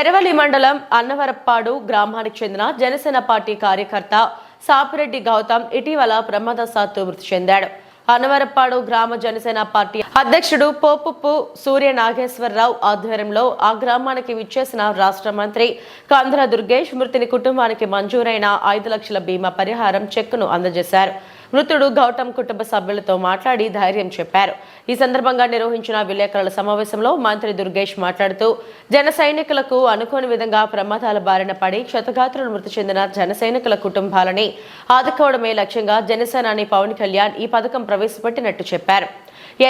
పెరవలి మండలం అన్నవరప్పాడు గ్రామానికి చెందిన జనసేన పార్టీ కార్యకర్త సాపిరెడ్డి గౌతమ్ ఇటీవల ప్రమాదశాత్తు మృతి చెందాడు. అన్నవరప్పాడు గ్రామ జనసేన పార్టీ అధ్యక్షుడు పోపుప్పు సూర్య నాగేశ్వరరావు ఆధ్వర్యంలో ఆ గ్రామానికి విచ్చేసిన రాష్ట్ర మంత్రి కందుల దుర్గేష్ మృతిని కుటుంబానికి మంజూరైన ఐదు లక్షల బీమా పరిహారం చెక్కును అందజేశారు. మృతుడు గౌతమ్ కుటుంబ సభ్యులతో మాట్లాడి ధైర్యం చెప్పారు. ఈ సందర్భంగా నిర్వహించిన విలేకరుల సమావేశంలో మంత్రి దుర్గేష్ మాట్లాడుతూ జన సైనికులకు అనుకోని విధంగా ప్రమాదాల బారిన పడి క్షతగాత్రులు మృతి చెందిన జన సైనికుల కుటుంబాలని ఆదుకోవడమే లక్ష్యంగా జనసేనాని పవన్ కళ్యాణ్ ఈ పథకం ప్రవేశపెట్టినట్టు చెప్పారు.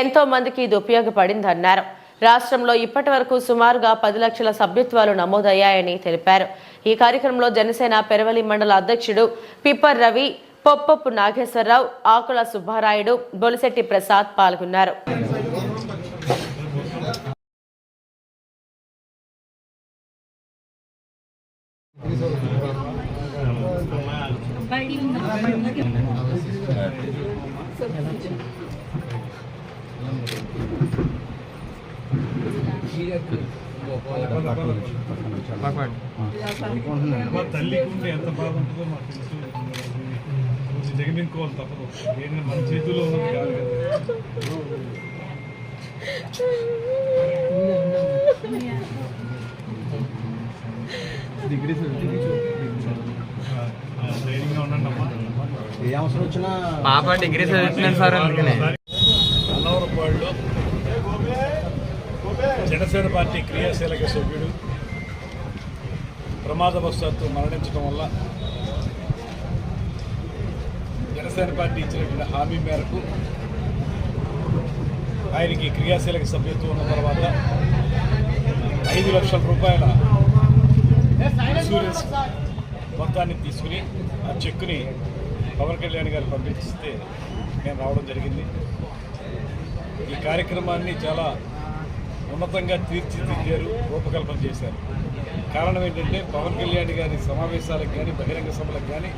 ఎంతో మందికి ఇది ఉపయోగపడిందన్నారు. రాష్ట్రంలో ఇప్పటి వరకు సుమారుగా పది లక్షల సభ్యత్వాలు నమోదయ్యాయని తెలిపారు. ఈ కార్యక్రమంలో జనసేన పెరవలి మండల అధ్యక్షుడు పిప్పర్ రవి పొప్పపు నాగేశ్వరరావు ఆకుల సుబ్బారాయుడు బొలిశెట్టి ప్రసాద్ పాల్గొన్నారు. తల్లి ఎంత బాగుంటుందో మాకు తెలుసు. కొంచెం జగమించుకోవాలి తప్పదు. ఏంటంటే మన చేతుల్లో ఉన్నది కాదు పాప డిగ్రీ చదువుతున్నాను సార్ అందుకనే. అన్నవరపాడులో జనసేన పార్టీ క్రియాశీలక సభ్యుడు ప్రమాదవశాత్తు మరణించడం వల్ల జనసేన పార్టీ ఇచ్చినటువంటి హామీ మేరకు ఆయనకి క్రియాశీలక సభ్యత్వం ఉన్న తర్వాత ఐదు లక్షల రూపాయల ఇన్సూరెన్స్ మొత్తాన్ని తీసుకుని ఆ చెక్కుని పవన్ కళ్యాణ్ గారు పంపిస్తే నేను రావడం జరిగింది. ఈ కార్యక్రమాన్ని చాలా ఉన్నతంగా తీర్చిదిద్దారు రూపకల్పన చేశారు. కారణం ఏంటంటే పవన్ కళ్యాణ్ గారి సమావేశాలకు కానీ బహిరంగ సభలకు కానీ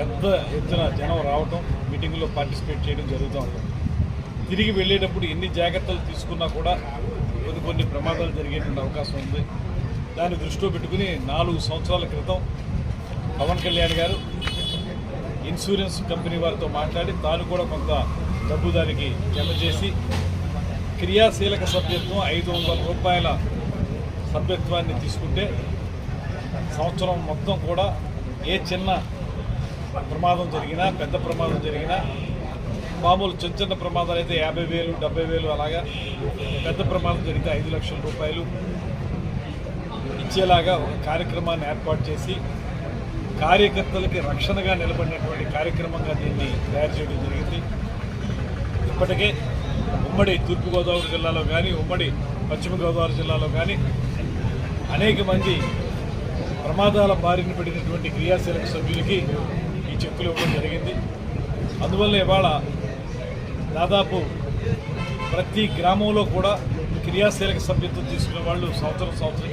పెద్ద ఎత్తున జనం రావటం మీటింగ్లో పార్టిసిపేట్ చేయడం జరుగుతూ ఉంటుంది. తిరిగి వెళ్ళేటప్పుడు ఎన్ని జాగ్రత్తలు తీసుకున్నా కూడా కొన్ని కొన్ని ప్రమాదాలు జరిగేటువంటి అవకాశం ఉంది. దాన్ని దృష్టిలో పెట్టుకుని నాలుగు సంవత్సరాల క్రితం పవన్ కళ్యాణ్ గారు ఇన్సూరెన్స్ కంపెనీ వారితో మాట్లాడి తాను కూడా కొంత డబ్బు దానికి జమ చేసి క్రియాశీలక సభ్యత్వం ఐదు వందల రూపాయల సభ్యత్వాన్ని తీసుకుంటే సంవత్సరం మొత్తం కూడా ఏ చిన్న ప్రమాదం జరిగినా పెద్ద ప్రమాదం జరిగినా మామూలు చిన్న చిన్న ప్రమాదాలు అయితే యాభై వేలు డెబ్బై వేలు అలాగా పెద్ద ప్రమాదం జరిగితే ఐదు లక్షల రూపాయలు ఇచ్చేలాగా ఒక కార్యక్రమాన్ని ఏర్పాటు చేసి కార్యకర్తలకి రక్షణగా నిలబడినటువంటి కార్యక్రమంగా దీన్ని తయారు చేయడం జరిగింది. ఇప్పటికే ఉమ్మడి తూర్పుగోదావరి జిల్లాలో కానీ ఉమ్మడి పశ్చిమ గోదావరి జిల్లాలో కానీ అనేక మంది ప్రమాదాల బారిన పడినటువంటి క్రియాశీలక సభ్యులకి చెక్కులు ఇవ్వడం జరిగింది. అందువల్ల ఇవాళ దాదాపు ప్రతి గ్రామంలో కూడా క్రియాశీలక సభ్యత్వం తీసుకునే వాళ్ళు సంవత్సరం సంవత్సరం